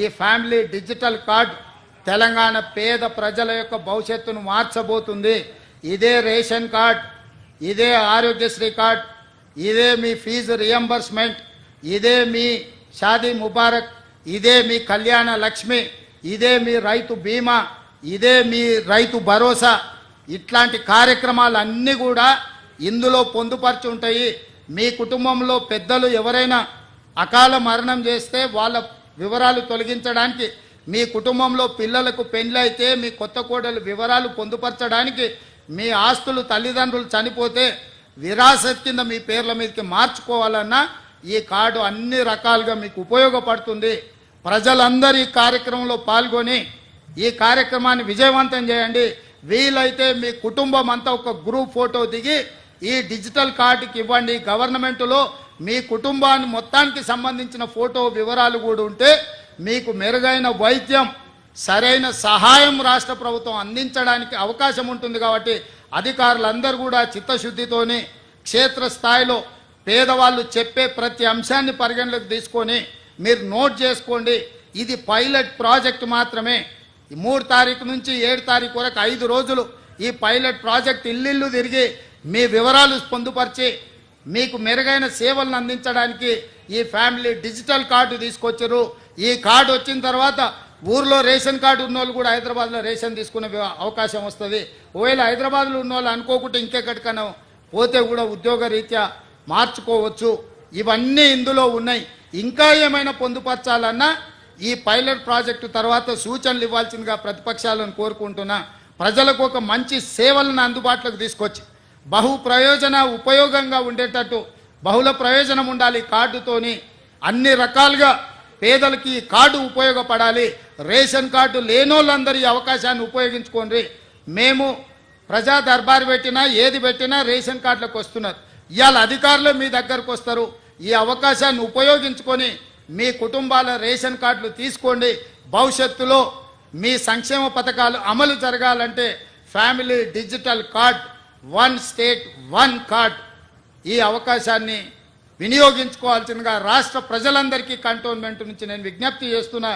ఈ family digital card Telangana పేద ప్రజల యొక్క భవిష్యత్తును మార్చబోతుంది. ఇదే రేషన్ కార్డ్ ఇదే ఆరోగ్యశ్రీ కార్డ్ ఇదే మీ ఫీజు రియంబర్స్మెంట్ ఇదే మీ షాదీ ముబారక్ ఇదే మీ కళ్యాణ లక్ష్మి ఇదే మీ రైతు బీమా ఇదే మీ రైతు భరోసా. ఇట్లాంటి కార్యక్రమాలు అన్నీ కూడా ఇందులో పొందుపరిచి ఉంటాయి. మీ కుటుంబంలో పెద్దలు ఎవరైనా అకాల మరణం చేస్తే వాళ్ళ వివరాలు తొలగించడానికి మీ కుటుంబంలో పిల్లలకు పెళ్ళైతే మీ కొత్త కోడలు వివరాలు పొందుపరచడానికి మీ ఆస్తులు తల్లిదండ్రులు చనిపోతే విరాసత్ కింద మీ పేర్ల మీదకి మార్చుకోవాలన్నా ఈ కార్డు అన్ని రకాలుగా మీకు ఉపయోగపడుతుంది. ప్రజలందరూ ఈ కార్యక్రమంలో పాల్గొని ఈ కార్యక్రమాన్ని విజయవంతం చేయండి. వీలైతే మీ కుటుంబం అంతా ఒక గ్రూప్ ఫోటో దిగి ఈ డిజిటల్ కార్డుకి ఇవ్వండి. గవర్నమెంట్లో మీ కుటుంబాన్ని మొత్తానికి సంబంధించిన ఫోటో వివరాలు కూడా ఉంటే మీకు మెరుగైన వైద్యం సరైన సహాయం రాష్ట్ర ప్రభుత్వం అందించడానికి అవకాశం ఉంటుంది కాబట్టి అధికారులందరూ కూడా చిత్తశుద్ధితోని క్షేత్రస్థాయిలో పేదవాళ్ళు చెప్పే ప్రతి అంశాన్ని పరిగణలోకి తీసుకొని మీరు నోట్ చేసుకోండి. ఇది పైలట్ ప్రాజెక్ట్ మాత్రమే. మూడు తారీఖు నుంచి ఏడు తారీఖు వరకు ఐదు రోజులు ఈ పైలట్ ప్రాజెక్ట్ ఇల్లు తిరిగి మీ వివరాలు పొందుపరిచి మీకు మెరుగైన సేవలను అందించడానికి ఈ ఫ్యామిలీ డిజిటల్ కార్డు తీసుకొచ్చారు. ఈ కార్డు వచ్చిన తర్వాత ఊర్లో రేషన్ కార్డు ఉన్న వాళ్ళు కూడా హైదరాబాద్లో రేషన్ తీసుకునే అవకాశం వస్తుంది. ఒకవేళ హైదరాబాద్లో ఉన్న వాళ్ళు అనుకోకుండా ఇంకెక్కడికైనా పోతే కూడా ఉద్యోగ రీత్యా మార్చుకోవచ్చు. ఇవన్నీ ఇందులో ఉన్నాయి. ఇంకా ఏమైనా పొందుపరచాలన్నా ఈ పైలట్ ప్రాజెక్టు తర్వాత సూచనలు ఇవ్వాల్సిందిగా ప్రతిపక్షాలను కోరుకుంటున్నా. ప్రజలకు ఒక మంచి సేవలను అందుబాటులోకి తీసుకొచ్చి బహు ప్రయోజన ఉపయోగంగా ఉండేటట్టు బహుళ ప్రయోజనం ఉండాలి కార్డుతోని. అన్ని రకాలుగా పేదలకి కార్డు ఉపయోగపడాలి. రేషన్ కార్డు లేనోళ్ళందరి ఈ అవకాశాన్ని ఉపయోగించుకోండి. మేము ప్రజా దర్బారు పెట్టినా ఏది పెట్టినా రేషన్ కార్డులకు వస్తున్నారు. ఇవాళ అధికారులు మీ దగ్గరకు వస్తారు. ఈ అవకాశాన్ని ఉపయోగించుకొని మీ కుటుంబాల రేషన్ కార్డులు తీసుకోండి. భవిష్యత్తులో మీ సంక్షేమ పథకాలు అమలు జరగాలంటే family digital card one state one card ఈ అవకాశాన్ని వినియోగించుకోవాల్సిందిగా రాష్ట్ర ప్రజలందరికీ కంటోన్మెంట్ నుంచి నేను విజ్ఞప్తి చేస్తున్నా.